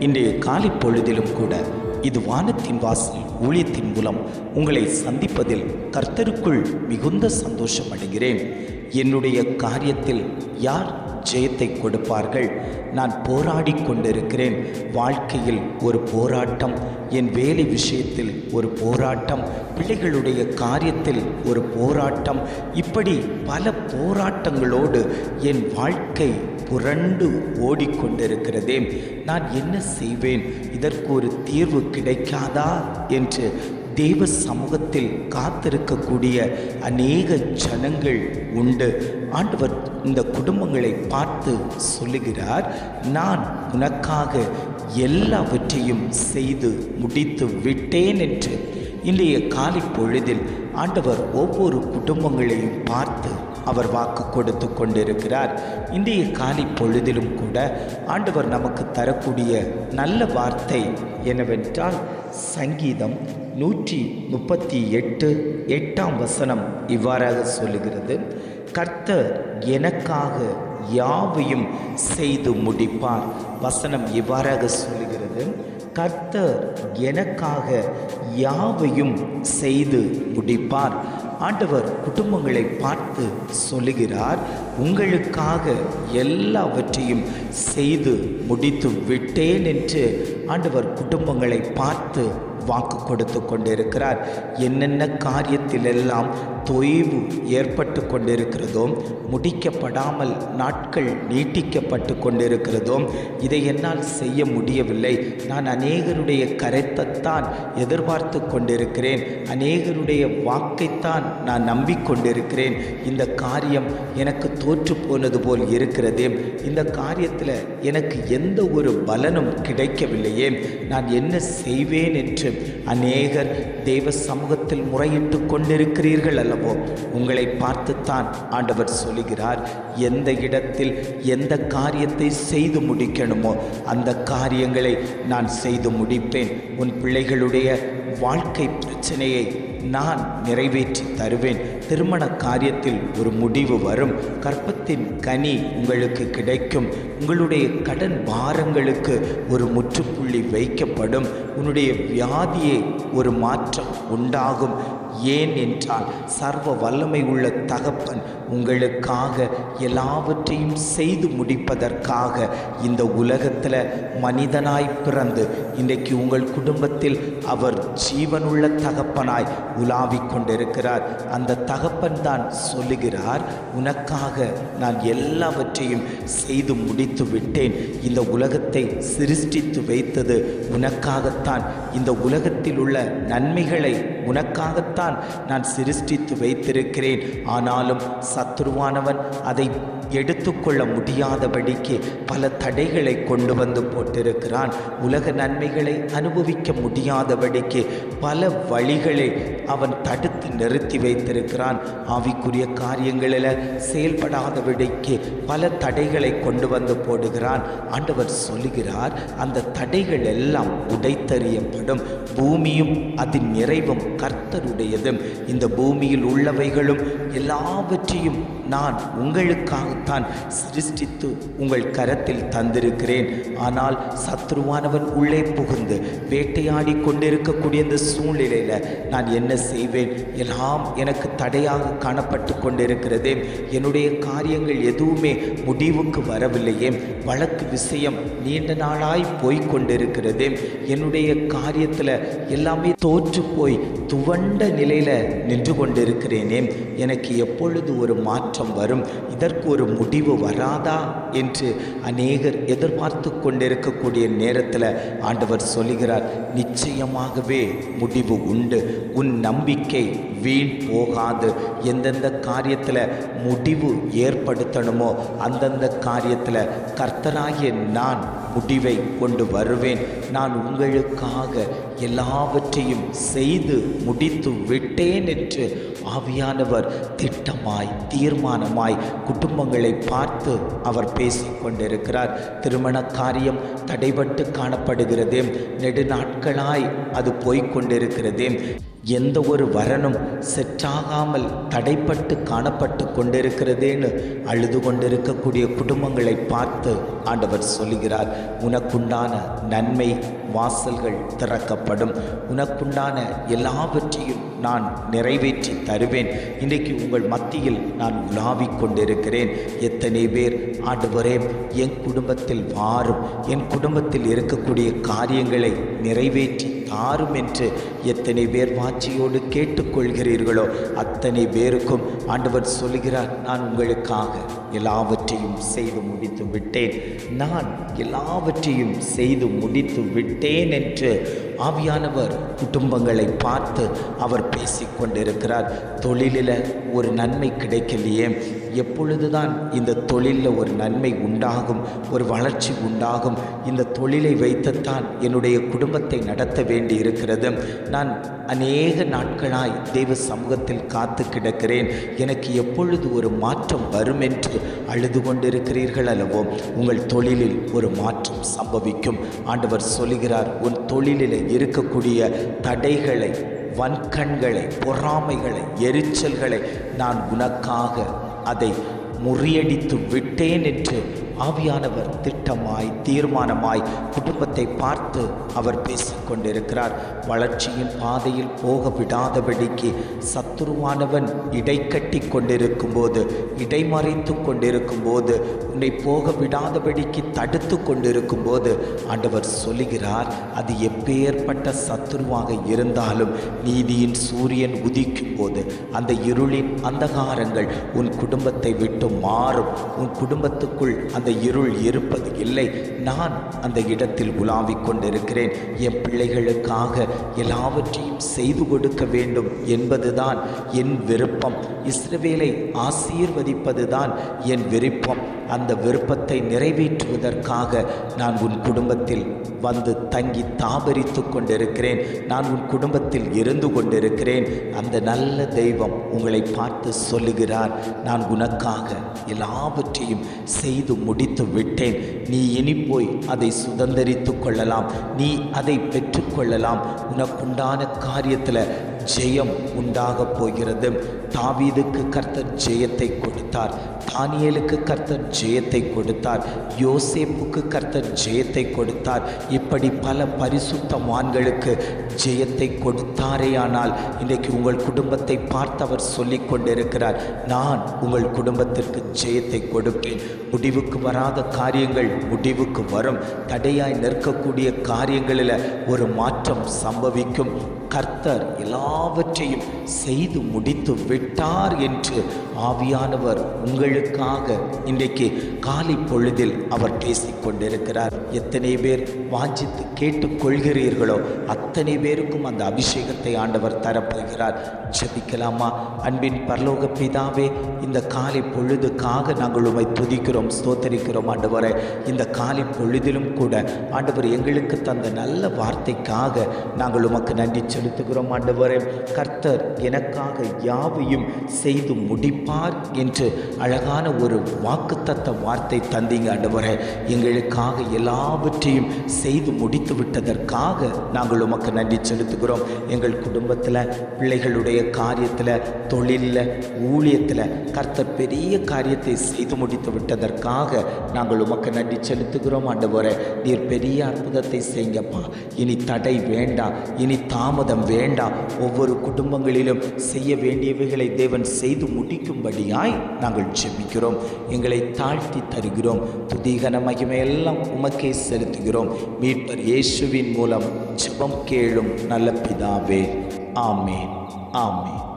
இன்றைய காலை பொழுதிலும் கூட இது வானத்தின் வாசல் ஊழியத்தின் மூலம் உங்களை சந்திப்பதில் கர்த்தருக்குள் மிகுந்த சந்தோஷம் அடைகிறேன் என்னுடைய காரியத்தில் யார் ஜெயத்தை கொடுப்பார்கள். நான் போராடி கொண்டிருக்கிறேன். வாழ்க்கையில் ஒரு போராட்டம் என் வேலை விஷயத்தில் ஒரு போராட்டம் பிள்ளைகளுடைய காரியத்தில் ஒரு போராட்டம். இப்படி பல போராட்டங்களோடு என் வாழ்க்கை புரண்டு ஓடிக்கொண்டிருக்கிறதே நான் என்ன செய்வேன்? இதற்கு ஒரு தீர்வு கிடைக்காதா? என்று தேவ சமூகத்தில் காத்திருக்கக்கூடிய அநேக ஜனங்கள் உண்டு. ஆண்டவர் இந்த குடும்பங்களை பார்த்து சொல்லுகிறார் நான் உனக்காக எல்லாவற்றையும் செய்து முடித்து விட்டேன் என்று. இன்றைய காலை பொழுதில் ஆண்டவர் ஒவ்வொரு குடும்பங்களையும் பார்த்து அவர் வாக்கு கொடுத்து கொண்டிருக்கிறார். இன்றைய காலை பொழுதிலும் கூட ஆண்டவர் நமக்கு தரக்கூடிய நல்ல வார்த்தை என்னவென்றால் சங்கீதம் நூற்றி முப்பத்தி எட்டு எட்டாம் வசனம் இவ்வாறாக சொல்லுகிறது. கர்த்தர் எனக்காக யாவையும் செய்து முடிப்பார். வசனம் இவ்வாறாக சொல்லுகிறது. கர்த்தர் எனக்காக யாவையும் செய்து முடிப்பார். ஆண்டவர் குடும்பங்களை பார்த்து சொல்லுகிறார். உங்களுக்காக எல்லாவற்றையும் செய்து முடித்து விட்டேன் என்று ஆண்டவர் குடும்பங்களை பார்த்து வாக்கு கொடுத்து கொண்டிருக்கிறார் என்னென்ன காரியத்திலெல்லாம் தொய்வு ஏற்பட்டு கொண்டிருக்கிறதோ முடிக்கப்படாமல் நாட்கள் நீட்டிக்கப்பட்டு கொண்டிருக்கிறதோ இதை என்னால் செய்ய முடியவில்லை. நான் அநேகருடைய கரைத்தைத்தான் எதிர்பார்த்து கொண்டிருக்கிறேன். அநேகருடைய வாக்கைத்தான் நான் நம்பிக்கொண்டிருக்கிறேன். இந்த காரியம் எனக்கு தோற்று போனது போல் இருக்கிறதே. இந்த காரியத்தில் எனக்கு எந்த ஒரு பலனும் கிடைக்கவில்லையே. நான் என்ன செய்வேன் என்று அநேகர் தேவ சமூகத்தில் முறையிட்டு கொண்டிருக்கிறீர்கள் அல்லவோ? உங்களை பார்த்துத்தான் ஆண்டவர் சொல்லுகிறார் எந்த இடத்தில் எந்த காரியத்தை செய்து முடிக்கணுமோ அந்த காரியங்களை நான் செய்து முடிப்பேன். உன் பிள்ளைகளுடைய வாழ்க்கை பிரச்சனையை நான் நிறைவேற்றி தருவேன். திருமண காரியத்தில் ஒரு முடிவு வரும். கற்பத்தின் கனி உங்களுக்கு கிடைக்கும். உங்களுடைய கடன் பாரங்களுக்கு ஒரு முற்றுப்புள்ளி வைக்கப்படும். உன்னுடைய வியாதியை ஒரு மாற்றம் உண்டாகும். ஏன் என்றால் சர்வ வல்லமை உள்ள தகப்பன் உங்களுக்காக எல்லாவற்றையும் செய்து முடிப்பதற்காக இந்த உலகத்தில் மனிதனாய் பிறந்து இன்றைக்கு உங்கள் குடும்பத்தில் அவர் ஜீவனுள்ள தகப்பனாய் உலாவிக் கொண்டிருக்கிறார். அந்த தகப்பன் தான் சொல்லுகிறார் உனக்காக நான் எல்லாவற்றையும் செய்து முடித்து விட்டேன். இந்த உலகத்தை சிருஷ்டித்து வைத்தது உனக்காகத்தான். இந்த உலகத்தில் உள்ள நன்மைகளை உனக்காகத்தான் நான் சிருஷ்டித்து வைத்திருக்கிறேன். ஆனாலும் சத்துருவானவன் அதை எடுத்துக்கொள்ள முடியாதபடிக்கு பல தடைகளை கொண்டு வந்து போட்டிருக்கிறான். உலக நன்மைகளை அனுபவிக்க முடியாதபடிக்கு பல வழிகளை அவன் தடுத்து நிறுத்தி வைத்திருக்கிறான். ஆவிக்குரிய காரியங்களில் செயல்படாதபடிக்கு பல தடைகளை கொண்டு வந்து போடுகிறான். ஆண்டவர் சொல்லுகிறார் அந்த தடைகள் எல்லாம் உடைத்தறியப்படும். பூமியும் அதன் நிறைவும் கர்த்தருடைய கர்த்தருடையது இந்த பூமியில் உள்ளவைகளும் எல்லாவற்றையும் நான் உங்களுக்காகத்தான் சிருஷ்டித்து உங்கள் கரத்தில் தந்திருக்கிறேன். ஆனால் சத்ருவானவன் உள்ளே புகுந்து வேட்டையாடி கொண்டிருக்கக்கூடிய இந்த சூழ்நிலையில் நான் என்ன செய்வேன்? எல்லாம் எனக்கு தடையாக காணப்பட்டு கொண்டிருக்கிறதே. என்னுடைய காரியங்கள் எதுவுமே முடிவுக்கு வரவில்லையே. வழக்கு விஷயம் நீண்ட நாளாய் போய்கொண்டிருக்கிறது என்னுடைய காரியத்தில் எல்லாமே தோற்று போய் துவண்ட நிலையில் நின்று கொண்டிருக்கிறேனே. எனக்கு எப்பொழுது ஒரு மாற்றம் வரும்? இதற்கு ஒரு முடிவு வராதா? என்று அநேகர் எதிர்பார்த்து கொண்டிருக்கக்கூடிய நேரத்தில் ஆண்டவர் சொல்லுகிறார் நிச்சயமாகவே முடிவு உண்டு. உன் நம்பிக்கை வீண் போகாது. எந்தெந்த காரியத்தில் முடிவு ஏற்படுத்தணுமோ அந்தந்த காரியத்தில் கர்த்தராகிய நான் முடிவை கொண்டு வருவேன். நான் உங்களுக்காக எல்லாவற்றையும் செய்து முடித்து விட்டேன் என்று ஆவியானவர் திட்டமாய் தீர்மானமாய் குடும்பங்களை பார்த்து அவர் பேசிக்கொண்டிருக்கிறார் திருமண காரியம் தடைபட்டு காணப்படுகிறதே நெடுநாட்களாய் அது போய்கொண்டிருக்கிறதே எந்த ஒரு வரனும் செற்றாகாமல் தடைப்பட்டு காணப்பட்டு கொண்டிருக்கிறதேன்னு அழுது கொண்டிருக்கக்கூடிய குடும்பங்களை பார்த்து ஆண்டவர் சொல்லுகிறார் உனக்குண்டான நன்மை வாசல்கள் திறக்கப்படும். உனக்குண்டான எல்லாவற்றையும் நான் நிறைவேற்றி தருவேன். இன்றைக்கு உங்கள் மத்தியில் நான் உலாவிக் கொண்டிருக்கிறேன். எத்தனை பேர் ஆண்டவரே என் குடும்பத்தில் வாரும். என் குடும்பத்தில் இருக்கக்கூடிய காரியங்களை நிறைவேற்றி தாரும் என்று எத்தனை பேர் வாட்சியோடு கேட்டுக்கொள்கிறீர்களோ அத்தனை பேருக்கும் ஆண்டவர் சொல்லுகிறார் நான் உங்களுக்காக எல்லாவற்றையும் செய்து முடித்து விட்டேன். நான் எல்லாவற்றையும் செய்து முடித்து விட்டேன் என்று ஆவியானவர் குடும்பங்களை பார்த்து அவர் பேசிக்கொண்டிருக்கிறார். தொழிலில் ஒரு நன்மை கிடைக்கலையே. எப்பொழுதுதான் இந்த தொழிலில் ஒரு நன்மை உண்டாகும் ஒரு வளர்ச்சி உண்டாகும் இந்த தொழிலை வைத்துத்தான் என்னுடைய குடும்பத்தை நடத்த வேண்டி இருக்கிறது நான் அநேக நாட்களாய் தெய்வ சமூகத்தில் காத்து கிடக்கிறேன். எனக்கு எப்பொழுது ஒரு மாற்றம் வரும் என்று அழுது கொண்டிருக்கிறீர்கள் அல்லவோ உங்கள் தொழிலில் ஒரு மாற்றம் சம்பவிக்கும். ஆண்டவர் சொல்லுகிறார் உன் தொழிலில் இருக்கக்கூடிய தடைகளை வன்கண்களை பொறாமைகளை எரிச்சல்களை நான் உனக்காக அதை முறியடித்து விட்டேன் என்று ஆவியானவர் திட்டமாய் தீர்மானமாய் குடும்பத்தை பார்த்து அவர் பேசிக்கொண்டிருக்கிறார். வளர்ச்சியின் பாதையில் போக விடாதபடிக்கு சத்துருவானவன் இடை கட்டி கொண்டிருக்கும் போது இடைமறைத்து கொண்டிருக்கும் போது உன்னை போக விடாதபடிக்கு தடுத்து கொண்டிருக்கும் போது ஆண்டவர் சொல்லுகிறார் அது எப்பேற்பட்ட சத்துருவாக இருந்தாலும் நீதியின் சூரியன் உதிக்கும் போது அந்த இருளின் அந்தகாரங்கள் உன் குடும்பத்தை விட்டு மாறும். உன் குடும்பத்துக்குள் அந்த இருள் இருப்பது இல்லை. நான் அந்த இடத்தில் உலாவிக் கொண்டிருக்கிறேன். என் பிள்ளைகளுக்காக எல்லாவற்றையும் செய்து கொடுக்க வேண்டும் என்பதுதான் என் விருப்பம். இஸ்ரவேலை ஆசீர்வதிப்பதுதான் என் விருப்பம். அந்த விருப்பத்தை நிறைவேற்றுவதற்காக நான் உன் குடும்பத்தில் வந்து தங்கி தாபரித்து கொண்டிருக்கிறேன். நான் உன் குடும்பத்தில் இருந்து கொண்டிருக்கிறேன். அந்த நல்ல தெய்வம் உங்களை பார்த்து சொல்லுகிறார். நான் உனக்காக எல்லாவற்றையும் செய்து முடி முடித்து விட்டேன். நீ இனி போய் அதை சுதந்திரித்து கொள்ளலாம். நீ அதை பெற்றுக்கொள்ளலாம் உனக்குண்டான காரியத்தில் ஜெயம் உண்டாக போகிறது. தாவீதுக்கு கர்த்தர் ஜெயத்தை கொடுத்தார். தானியலுக்கு கர்த்தர் ஜெயத்தை கொடுத்தார். யோசேப்புக்கு கர்த்தர் ஜெயத்தை கொடுத்தார். இப்படி பல பரிசுத்தமான்களுக்கு ஜெயத்தை கொடுத்தாரேயானால் இன்றைக்கு உங்கள் குடும்பத்தை பார்த்தவர் சொல்லிக் கொண்டிருக்கிறார் நான் உங்கள் குடும்பத்திற்கு ஜெயத்தை கொடுப்பேன். முடிவுக்கு வராத காரியங்கள் முடிவுக்கு வரும். தடையாய் நிற்கக்கூடிய காரியங்களில் ஒரு மாற்றம் சம்பவிக்கும். கர்த்தர் எல்லாவற்றையும் செய்து முடித்து விட்டார் என்று ஆவியானவர் உங்களுக்காக இன்றைக்கு காலை பொழுதில் அவர் பேசிக் கொண்டிருக்கிறார் எத்தனை பேர் வாஞ்சித்து கேட்டுக்கொள்கிறீர்களோ அத்தனை பேருக்கும் அந்த அபிஷேகத்தை ஆண்டவர் தரப்போகிறார். ஜெபிக்கலாமா? அன்பின் பரலோக பிதாவே இந்த காலை பொழுதுக்காக நாங்கள் உமை துதிக்கிறோம் ஸ்தோத்தரிக்கிறோம் ஆண்டவரை. இந்த காலை பொழுதிலும் கூட ஆண்டவர் எங்களுக்கு தந்த நல்ல வார்த்தைக்காக நாங்கள் உமக்கு நன்றி செலுத்துகிறோம் ஆண்டவரே. கர்த்தர் எனக்காக யாவையும் செய்து முடிப்பார் என்று அழகான ஒரு வாக்குத்தத்த வார்த்தை தந்தீங்க ஆண்டவரே. எங்களுக்காக எல்லாவற்றையும் செய்து முடித்து விட்டதற்காக நாங்கள் உமக்கு நன்றி செலுத்துகிறோம். எங்கள் குடும்பத்தில் பிள்ளைகளுடைய காரியத்தில் தொழிலில் ஊழியத்தில் கர்த்தர் பெரிய காரியத்தை செய்து முடித்து விட்டதற்காக நாங்கள் உமக்கு நன்றி செலுத்துகிறோம் ஆண்டவரே. நீர் பெரிய அற்புதத்தை செய்யுங்கப்பா. இனி தடை வேண்டாம் இனி தாமதம் வேண்டாம். ஒவ்வொரு குடும்பங்களிலும் செய்ய வேண்டியவைகளை தேவன் செய்து முடிக்கும்படியாய் நாங்கள் ஜெபிக்கிறோம். எங்களை தாழ்த்தி தருகிறோம். துதிகன மகிமையெல்லாம் உமக்கே செலுத்துகிறோம். மீட்பர் இயேசுவின் மூலம் ஜெபம் கேளும் நல்ல பிதாவே. ஆமேன். ஆமேன்.